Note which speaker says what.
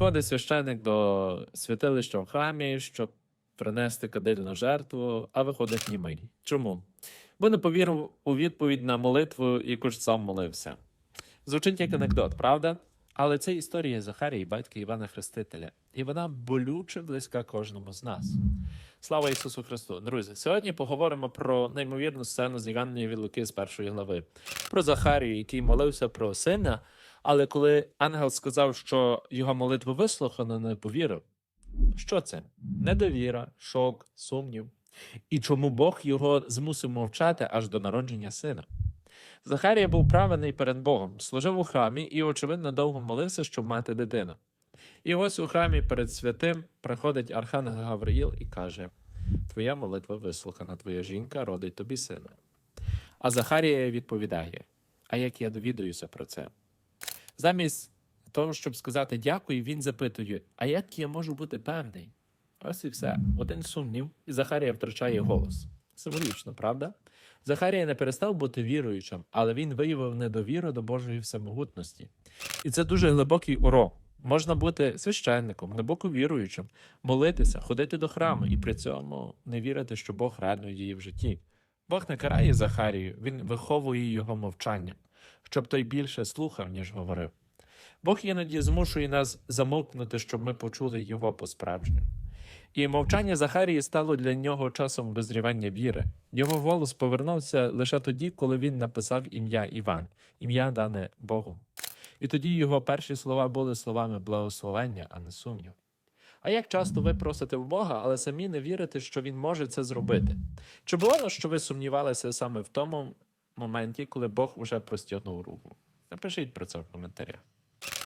Speaker 1: Приходить священик до святилища в храмі, щоб принести кадильну жертву, а виходить німий. Чому? Бо не повірив у відповідь на молитву, яку ж сам молився. Звучить як анекдот, правда? Але це історія Захарії, батька Івана Хрестителя, і вона болюче близька кожному з нас. Слава Ісусу Христу! Друзі, сьогодні поговоримо про неймовірну сцену з Євангелія від Луки з першої глави, про Захарію, який молився про сина, але коли ангел сказав, що його молитву вислухано, не повірив. Що це? Недовіра, шок, сумнів. І чому Бог його змусив мовчати аж до народження сина? Захарія був праведний перед Богом, служив у храмі і, очевидно, довго молився, щоб мати дитину. І ось у храмі перед святим приходить Архангел Гавриїл і каже: Твоя молитва вислухана, твоя жінка родить тобі сина. А Захарія відповідає: А як я довідуюся про це? Замість того, щоб сказати дякую, він запитує: А як я можу бути певний? Ось і все. Один сумнів, і Захарія втрачає голос. Символічно, правда? Захарія не перестав бути віруючим, але він виявив недовіру до Божої всемогутності. І це дуже глибокий урок. Можна бути священником, глибоко віруючим, молитися, ходити до храму і при цьому не вірити, що Бог реально діє в житті. Бог не карає Захарію, він виховує його мовчанням, щоб той більше слухав, ніж говорив. Бог іноді змушує нас замовкнути, щоб ми почули його по-справжньому. І мовчання Захарії стало для нього часом визрівання віри. Його голос повернувся лише тоді, коли він написав ім'я Іван, ім'я дане Богом. І тоді його перші слова були словами благословення, а не сумнів. А як часто ви просите в Бога, але самі не вірите, що Він може це зробити? Чи було, що ви сумнівалися саме в тому моменті, коли Бог уже простягнув руку? Напишіть про це в коментарях.